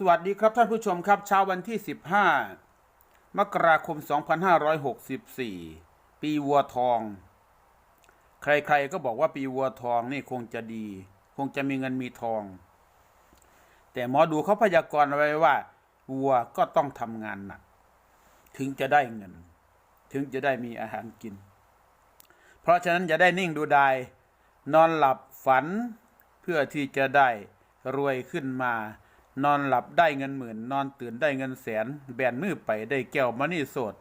สวัสดีครับท่านผู้ชมครับเช้าวันที่ 15 มกราคม 2564 ปีวัวทอง ใครๆก็บอกว่าปีวัวทองนี่คงจะดี คงจะมีเงินมีทอง แต่หมอดูเขาพยากรณ์ไว้ว่า วัวก็ต้องทำงานหนัก ถึงจะได้เงิน ถึงจะได้มีอาหารกิน เพราะฉะนั้นอย่าได้นิ่งดูดาย นอนหลับฝันเพื่อที่จะได้รวยขึ้นมา นอนหลับได้เงินหมื่น นอนตื่นได้เงินแสน แบนมือไปได้แก้วมานี่โสด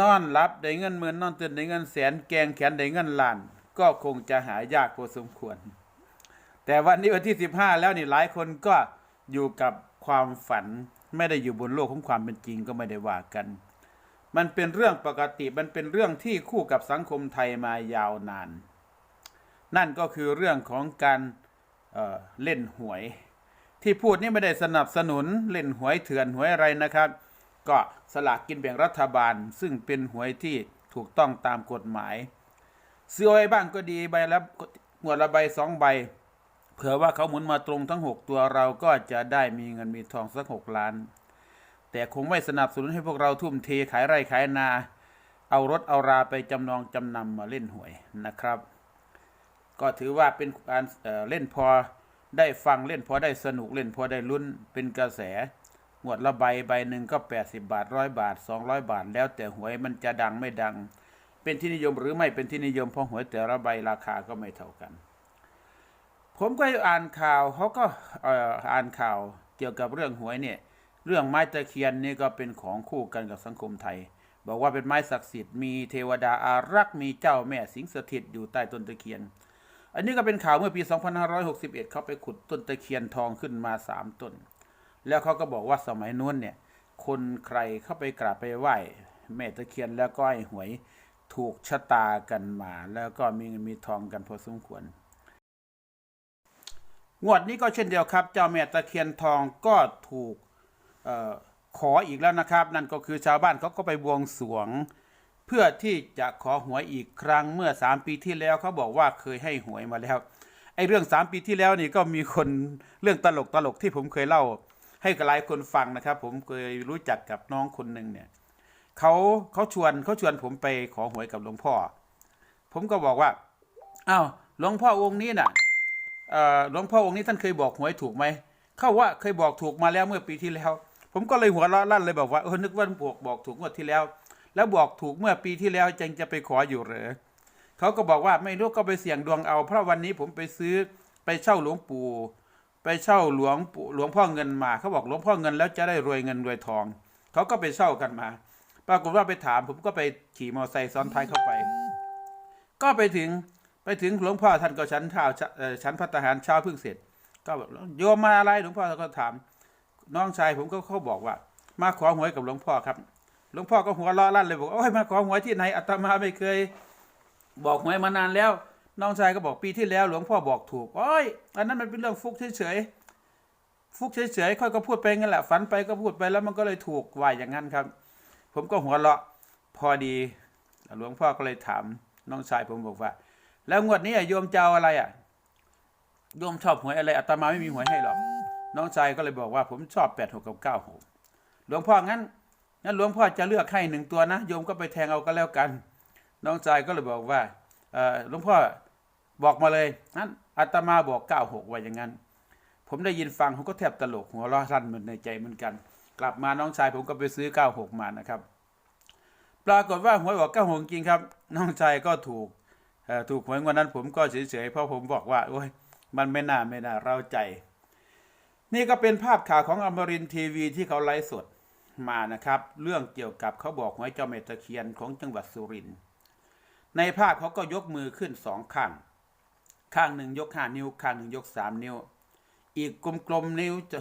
นอนหลับได้เงินหมื่น นอนตื่นได้เงินแสน แกงแขนได้เงินล้าน ก็คงจะหายากพอสมควร แต่วันนี้วันที่15แล้วนี่หลายคนก็อยู่กับความฝันไม่ได้อยู่บนโลกของความเป็นจริงก็ไม่ได้ว่ากัน มันเป็นเรื่องปกติมันเป็นเรื่องที่คู่กับสังคมไทยมายาวนาน นั่นก็คือเรื่องของการเเล่นหวย ที่พูดนี่ไม่ได้สนับสนุนเล่นหวยเถื่อนหวยอะไรนะครับ ก็สลากกินแบ่งรัฐบาล ซึ่งเป็นหวยที่ถูกต้องตามกฎหมาย ซื้อไว้บ้างก็ดีใบละงวดละใบสองใบ เผื่อว่าเขาหมุนมาตรงทั้ง 6 ตัวเราก็จะได้มีเงินมีทองสักหกล้าน แต่คงไม่สนับสนุนให้พวกเราทุ่มเทขายไร่ขายนา เอารถเอาราไปจำนองจำนำมาเล่นหวยนะครับ ก็ถือว่าเป็นการเเล่นพอ ได้ฟังเล่นพอได้สนุกเล่นพอได้ลุ้นเป็นกระแสงวดละใบใบหนึ่งก็ 80 บาทร้อยบาท 200 บาท แล้วแต่หวยมันจะดังไม่ดัง เป็นที่นิยมหรือไม่เป็นที่นิยมเพราะหวยแต่ละใบราคาก็ไม่เท่ากัน ผมก็อ่านข่าวเขาก็อ่ออ่านข่าวเกี่ยวกับเรื่องหวยเนี่ยเรื่องไม้ตะเคียนนี่ก็เป็นของคู่กันกับสังคมไทย บอกว่าเป็นไม้ศักดิ์สิทธิ์มีเทวดาอารักษ์มีเจ้าแม่สิงสถิตอยู่ใต้ต้นตะเคียน อันนี้ก็เป็นข่าวเมื่อปี 2561 เขาไปขุดต้นตะเคียนทองขึ้นมาสามต้น แล้วเขาก็บอกว่าสมัยนู้นเนี่ย คนใครเข้าไปกราบไปไหว้แม่ตะเคียนแล้วก็ให้หวยถูกชะตากันมา แล้วก็มีเงินมีทองกันพอสมควร งวดนี้ก็เช่นเดียวครับ เจ้าแม่ตะเคียนทองก็ถูกออขออีกแล้วนะครับ นั่นก็คือชาวบ้านเขาก็ไปบวงสรวง เพื่อที่จะขอหวยอีกครั้งเมื่อสามปีที่แล้วเขาบอกว่าเคยให้หวยมาแล้วไอ้เรื่องสามปีที่แล้วนี่ก็มีคนเรื่องตลกตลกที่ผมเคยเล่า ให้กับหลายคนฟังนะครับ ผมเคยรู้จักกับน้องคนหนึ่งเนี่ยเขาเขาชวนเขาชวนผมไปขอหวยกับหลวงพ่อ ผมก็บอกว่าอ้าวหลวงพ่อองค์นี้น่ะเอ่อหลวงพ่อองค์นี้ท่านเคยบอกหวยถูกไหมเขาว่าเคยบอกถูกมาแล้วเมื่อปีที่แล้ว ผมก็เลยหัวเราะลั่นเลยบอกว่าเออนึกว่าบอกบอกถูกงวดที่แล้ว แล้วบอกถูกเมื่อปีที่แล้วจังจะไปขออยู่เหรอเขาก็บอกว่าไม่รู้ก็ไปเสี่ยงดวงเอา เพราะวันนี้ผมไปซื้อไปเช่าหลวงปู่ ไปเช่าหลวงปู่หลวงพ่อเงินมา เขาบอกหลวงพ่อเงินแล้วจะได้รวยเงินรวยทอง เขาก็ไปเช่ากันมา ปรากฏว่าไปถามผมก็ไปขี่มอเตอร์ไซค์ซ้อนท้ายเข้าไป ก็ไปถึงไปถึงหลวงพ่อท่านก็ฉันข้าวเช้าเอ่อฉันพัตตาหารเช้าเพิ่งเสร็จ ก็บอกโยมมาอะไรหลวงพ่อก็ถาม น้องชายผมก็เขาบอกว่า มาขอหวยกับหลวงพ่อครับ หลวงพ่อก็หัวเราะลั่นเลยบอกโอ้ยมาขอหวยที่ไหนอาตมาไม่เคย บอกหวยมานานแล้ว น้องชายก็บอกปีที่แล้ว หลวงพ่อบอกถูกโอ้ยอันนั้นมันเป็นเรื่องฟุกเฉยๆฟุกเฉยๆค่อยก็พูดไปงั้นแหละฝันไปก็พูดไปแล้วมันก็เลยถูกว่าอย่างนั้นครับ ผมก็หัวเราะพอดีหลวงพ่อก็เลยถามน้องชายผมบอกว่า แล้วงวดนี้อะโยมจะเอาอะไรอะโยมชอบหวยอะไรอาตมาไม่มีหวยให้หรอกน้องชายก็เลยบอกว่าผมชอบแปดหกกับเก้าหกหลวงพ่องั้น งั้นหลวงพ่อจะเลือกให้หนึ่งตัวนะโยมก็ไปแทงเอาก็แล้วกัน น้องชายก็เลยบอกว่าหลวงพ่อบอกมาเลยนั้นอาตมาบอกเก้าหกว่าอย่างนั้น ผมได้ยินฟังผมก็แทบตลกหัวเราะรั่นเหมือนในใจเหมือนกัน กลับมาน้องชายผมก็ไปซื้อเก้าหกมานะครับ ปรากฏว่าหวยบอกเก้าหกจริงครับ น้องชายก็ถูกถูกหวยวันนั้นผมก็เฉยๆเพราะผมบอกว่าโอ้ยมันไม่น่าไม่น่าเราใจ นี่ก็เป็นภาพข่าวของอมรินทร์ทีวีที่เขาไลฟ์สด มานะครับ เรื่องเกี่ยวกับเขาบอกหวยเจ้าแม่ตะเคียนของจังหวัดสุรินทร์ในภาพเขาก็ยกมือขึ้นสองข้าง ข้างหนึ่งยกห้านิ้ว ข้างหนึ่งยกสามนิ้ว อีกกลมๆนิ้วจะ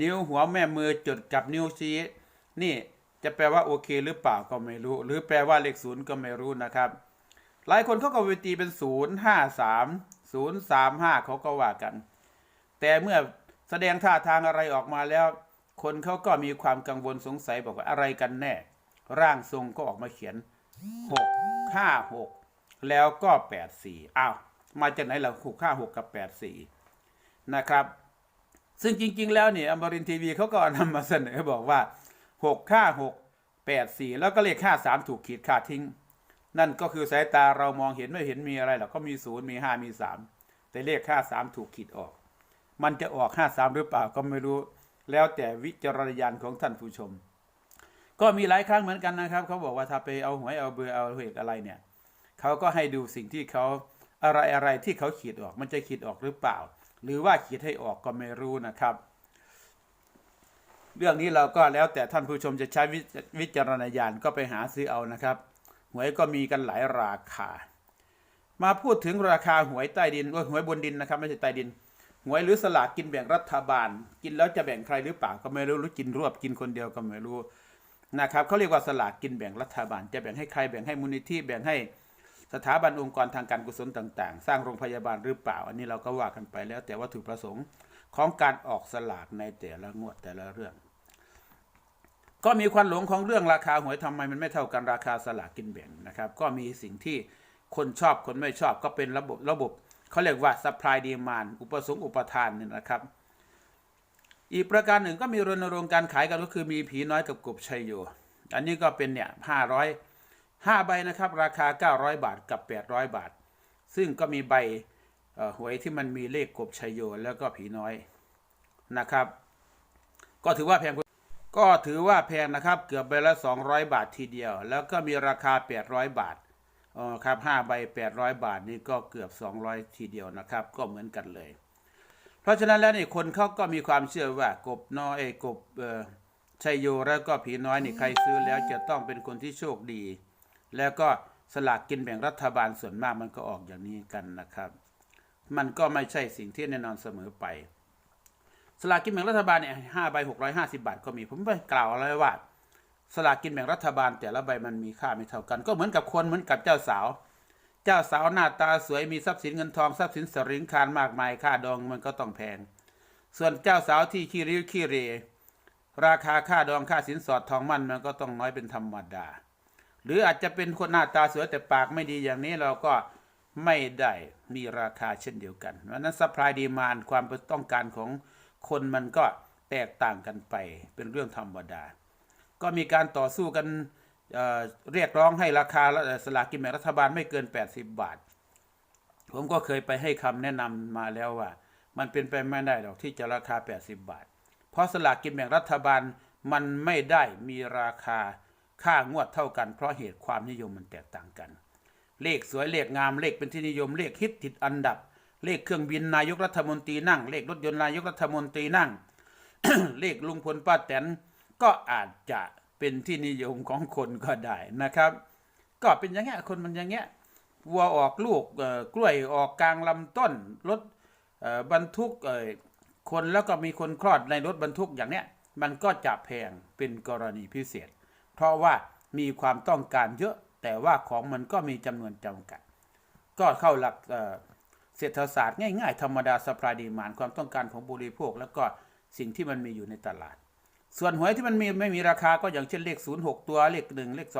นิ้วหัวแม่มือจุดกับนิ้วชี้นี่จะแปลว่าโอเคหรือเปล่าก็ไม่รู้ หรือแปลว่าเลขศูนย์ก็ไม่รู้นะครับ หลายคนเขาก็ไปตีเป็นศูนย์ห้าสามศูนย์สามห้าเขาก็ว่ากัน แต่เมื่อแสดงท่าทางอะไรออกมาแล้ว คนเขาก็มีความกังวลสงสัยบอกว่าอะไรกันแน่ ร่างทรงก็ออกมาเขียนหกห้าหกแล้วก็แปดสี่อ้าวมาจากไหนล่ะหกห้าหกกับแปดสี่นะครับ ซึ่งจริง ๆ แล้วเนี่ยอมรินทีวีเขาก็นำมาเสนอบอกว่าหกห้าหกแปดสี่แล้วก็เลขห้าสามถูกขีดขาดทิ้ง นั่นก็คือสายตาเรามองเห็นไม่เห็นมีอะไรหรอกก็มีศูนย์มีห้ามีสามแต่เลขห้าสามถูกขีดออก มันจะออกห้าสามหรือเปล่าก็ไม่รู้ แล้วแต่วิจารณญาณของท่านผู้ชม ก็มีหลายครั้งเหมือนกันนะครับ เขาบอกว่าถ้าไปเอาหวยเอาเบอร์เอาเหตุอะไรเนี่ยเขาก็ให้ดูสิ่งที่เขาอะไรอะไรที่เขาขีดออก มันจะขีดออกหรือเปล่า หรือว่าขีดให้ออกก็ไม่รู้นะครับ เรื่องนี้เราก็แล้วแต่ท่านผู้ชมจะใช้วิจารณญาณก็ไปหาซื้อเอานะครับ หวยก็มีกันหลายราคา มาพูดถึงราคาหวยใต้ดินว่าหวยบนดินนะครับ ไม่ใช่ใต้ดิน หวยหรือสลากกินแบ่งรัฐบาล กินแล้วจะแบ่งใครหรือเปล่าก็ไม่รู้หรือกินรวบกินคนเดียวก็ไม่รู้นะครับเขาเรียกว่าสลากกินแบ่งรัฐบาล จะแบ่งให้ใครแบ่งให้มูลนิธิแบ่งให้สถาบันองค์กรทางการกุศลต่าง ๆ สร้างโรงพยาบาลหรือเปล่า อันนี้เราก็ว่ากันไปแล้ว แต่วัตถุประสงค์ของการออกสลากในแต่ละงวดแต่ละเรื่อง ก็มีควันหลงของเรื่องราคาหวยทำไมมันไม่เท่ากันราคาสลากกินแบ่งนะครับ ก็มีสิ่งที่คนชอบคนไม่ชอบก็เป็นระบบระบบ เขาเรียกว่า supply demand อุปสงค์อุปทานเนี่ยนะครับ อีกประการหนึ่งก็มีรณรงค์การขายกันก็คือมีผีน้อยกับกบชัยโย อันนี้ก็เป็นเนี่ยห้าร้อยห้าใบนะครับ ราคา 900 บาทกับ 800 บาท ซึ่งก็มีใบหวยที่มันมีเลขกบชัยโยแล้วก็ผีน้อยนะครับ ก็ถือว่าแพงก็ถือว่าแพงนะครับ เกือบใบละ 200 บาททีเดียว แล้วก็มีราคา 800 บาท อ๋อครับ5ใบ800บาทนี่ก็เกือบ200ทีเดียวนะครับ ก็เหมือนกันเลย เพราะฉะนั้นแล้วนี่คนเขาก็มีความเชื่อว่ากบน้อยเอ้ยกบเอ่อชัยโยแล้วก็ผีน้อยนี่ใครซื้อแล้วจะต้องเป็นคนที่โชคดี แล้วก็สลากกินแบ่งรัฐบาลส่วนมากมันก็ออกอย่างนี้กันนะครับ มันก็ไม่ใช่สิ่งที่แน่นอนเสมอไป สลากกินแบ่งรัฐบาลเนี่ยห้าใบหกร้อยห้าสิบาทก็มีผมไปกล่าวอะไรว่า สลากกินแบ่งรัฐบาล แต่ละใบมันมีค่าไม่เท่ากัน ก็เหมือนกับคนเหมือนกับเจ้าสาว เจ้าสาวหน้าตาสวยมีทรัพย์สินเงินทองทรัพย์สินสริงคารมากมายค่าดองมันก็ต้องแพง ส่วนเจ้าสาวที่ขี้ริ้วขี้เร ราคาค่าดองค่าสินสอดทองมั่นมันก็ต้องน้อยเป็นธรรมดา หรืออาจจะเป็นคนหน้าตาสวยแต่ปากไม่ดีอย่างนี้เราก็ไม่ได้มีราคาเช่นเดียวกันเพราะนั้น supply demand ความต้องการของคนมันก็แตกต่างกันไปเป็นเรื่องธรรมดา ก็มีการต่อสู้กันเเรียกร้องให้ราคาสลากกินแบ่งรัฐบาลไม่เกิน 80 บาท ผมก็เคยไปให้คำแนะนำมาแล้วว่า มันเป็นไปไม่ได้หรอกที่จะราคา 80 บาท เพราะสลากกินแบ่งรัฐบาลมันไม่ได้มีราคาค่างวดเท่ากัน เพราะเหตุความนิยมมันแตกต่างกัน เลขสวยเลขงามเลขเป็นที่นิยมเลขฮิตติดอันดับ เลขเครื่องบินนายกรัฐมนตรีนั่ง เลขรถยนต์นายกรัฐมนตรีนั่ง เลขลุงพลป้าแตน ก็อาจจะเป็นที่นิยมของคนก็ได้นะครับ ก็เป็นอย่างเงี้ยคนมันอย่างเงี้ยวัวออกลูกกล้วยออกกลางลำต้นรถบรรทุกคนแล้วก็มีคนคลอดในรถบรรทุกอย่างเนี้ยมันก็จะแพงเป็นกรณีพิเศษ เพราะว่ามีความต้องการเยอะแต่ว่าของมันก็มีจำนวนจำกัด ก็เข้าหลักเอ่อเศรษฐศาสตร์ง่าย ๆ ธรรมดาสปายดีมานความต้องการของบริโภค แล้วก็สิ่งที่มันมีอยู่ในตลาด ส่วนหวยที่มันมีไม่มีราคาก็อย่างเช่นเลข0 6ตัวเลข1เลข2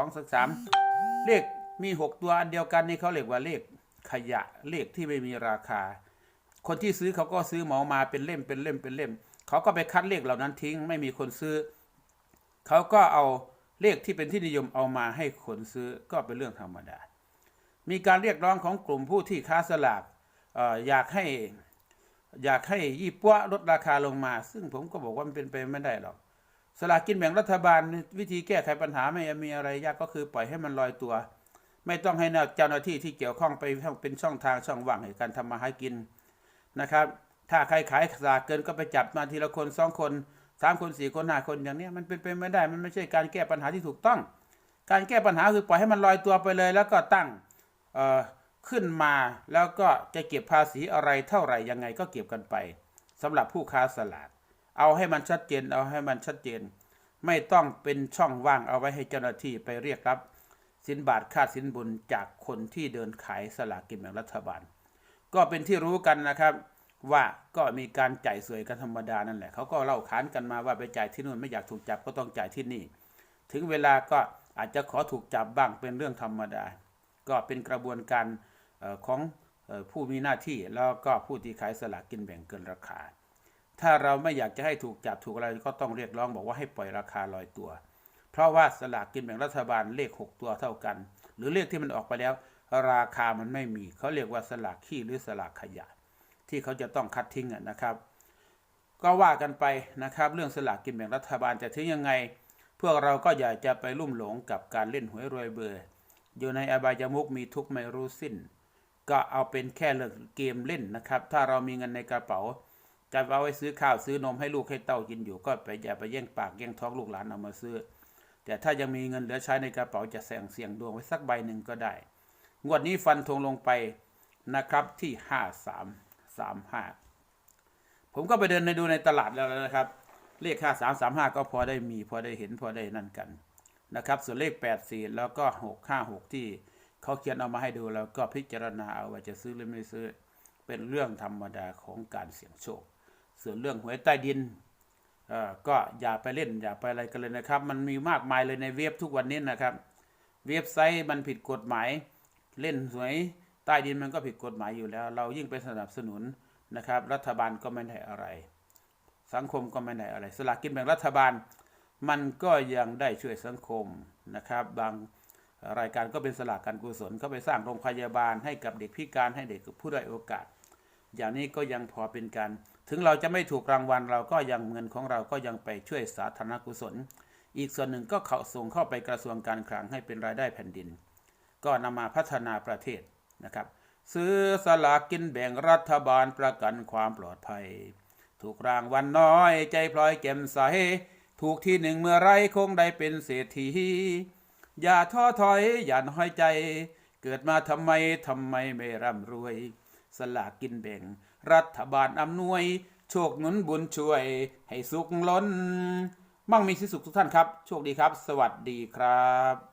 3เลขมี6ตัวอันเดียวกันนี่เขาเรียกว่าเลขขยะเลขที่ไม่มีราคา คนที่ซื้อเขาก็ซื้อเหมามาเป็นเล่มเป็นเล่มเป็นเล่ม เขาก็ไปคัดเลขเหล่านั้นทิ้ง ไม่มีคนซื้อ เขาก็เอาเลขที่เป็นที่นิยมเอามาให้คนซื้อก็เป็นเรื่องธรรมดา มีการเรียกร้องของกลุ่มผู้ที่ค้าสลากอออยากให้อยากให้ยี่ปัวลดราคาลงมา ซึ่งผมก็บอกว่ามันเป็นไปไม่ได้หรอก สลากกินแบ่งรัฐบาลวิธีแก้ไขปัญหาไม่มีอะไรยากก็คือปล่อยให้มันลอยตัว ไม่ต้องให้เจ้าหน้าที่ที่เกี่ยวข้องไปเป็นช่องทางช่องว่างให้การทำมาหากินนะครับ ถ้าใครขายสลากเกินก็ไปจับมาทีละคนสองคนสามคนสี่คนห้าคนอย่างนี้มันเป็นไปไม่ได้มันไม่ใช่การแก้ปัญหาที่ถูกต้อง การแก้ปัญหาคือปล่อยให้มันลอยตัวไปเลย แล้วก็ตั้งเออขึ้นมาแล้วก็จะเก็บภาษีอะไรเท่าไหร่ยังไงก็เก็บกันไปสำหรับผู้ค้าสลาก เอาให้มันชัดเจนเอาให้มันชัดเจน ไม่ต้องเป็นช่องว่างเอาไว้ให้เจ้าหน้าที่ไปเรียกรับ สินบาทค่าสินบุญจากคนที่เดินขายสลากกินแบ่งรัฐบาล ก็เป็นที่รู้กันนะครับ ว่าก็มีการจ่ายสวยกันธรรมดานั่นแหละเขาก็เล่าขานกันมาว่าไปจ่ายที่นู่นไม่อยากถูกจับก็ต้องจ่ายที่นี่ ถึงเวลาก็อาจจะขอถูกจับบ้างเป็นเรื่องธรรมดา ก็เป็นกระบวนการของผู้มีหน้าที่แล้วก็ผู้ที่ขายสลากกินแบ่งเกินราคา ถ้าเราไม่อยากจะให้ถูกจับถูกอะไรก็ต้องเรียกร้องบอกว่าให้ปล่อยราคาลอยตัว เพราะว่าสลากกินแบ่งรัฐบาลเลข 6 ตัวเท่ากัน หรือเลขที่มันออกไปแล้ว ราคามันไม่มี เขาเรียกว่าสลากขี้หรือสลากขยะ ที่เขาจะต้องคัดทิ้งนะครับ ก็ว่ากันไปนะครับ เรื่องสลากกินแบ่งรัฐบาลแต่ถึงยังไง พวกเราก็อย่าจะไปลุ่มหลงกับการเล่นหวยรวยเบอร์ อยู่ในอบายมุกมีทุกไม่รู้สิ้น ก็เอาเป็นแค่เรื่องเกมเล่นนะครับ ถ้าเรามีเงินในกระเป๋า จะเอาไว้ซื้อข้าวซื้อนมให้ลูกให้เต้ากินอยู่ ก็ไปอย่าไปแย่งปากแย่งท้องลูกหลานเอามาซื้อ แต่ถ้ายังมีเงินเหลือใช้ในกระเป๋าจะแสงเสียงดวงไว้สักใบหนึ่งก็ได้ งวดนี้ฟันธงลงไปนะครับที่ห้าสามสามห้าผมก็ไปเดินในดูในตลาดแล้วนะครับ เลขห้าสามสามห้าก็พอได้มีพอได้เห็นพอได้นั่นกันนะครับ ส่วนเลขแปดสี่แล้วก็หกห้าหกที่เขาเขียนเอามาให้ดูแล้วก็พิจารณาเอาว่าจะซื้อหรือไม่ซื้อเป็นเรื่องธรรมดาของการเสี่ยงโชค ส่วนเรื่องหวยใต้ดินก็อย่าไปเล่นอย่าไปอะไรกันเลยนะครับ มันมีมากมายเลยในเว็บทุกวันนี้นะครับ เว็บไซต์มันผิดกฎหมาย เล่นหวยใต้ดินมันก็ผิดกฎหมายอยู่แล้ว เรายิ่งไปสนับสนุนนะครับ รัฐบาลก็ไม่ได้อะไร สังคมก็ไม่ได้อะไร สลากกินแบ่งรัฐบาล มันก็ยังได้ช่วยสังคมนะครับ บางรายการก็เป็นสลากการกุศลเขาไปสร้างโรงพยาบาลให้กับเด็กพิการให้เด็กผู้ด้อยโอกาส อย่างนี้ก็ยังพอเป็นการ ถึงเราจะไม่ถูกรางวัลเราก็ยังเงินของเราก็ยังไปช่วยสาธารณกุศล อีกส่วนหนึ่งก็เขาส่งเข้าไปกระทรวงการคลังให้เป็นรายได้แผ่นดิน ก็นำมาพัฒนาประเทศนะครับ ซื้อสลากกินแบ่งรัฐบาลประกันความปลอดภัย ถูกรางวัลน้อยใจพลอยแจ่มใสถูกที่หนึ่งเมื่อไรคงได้เป็นเศรษฐีอย่าท้อถอยอย่าน้อยใจ เกิดมาทำไมทำไมไม่ร่ำรวย สลากกินแบ่ง รัฐบาลอำนวย โชคหนุนบุญช่วย ให้สุขล้น มั่งมีสิสุขทุกท่านครับ โชคดีครับ สวัสดีครับ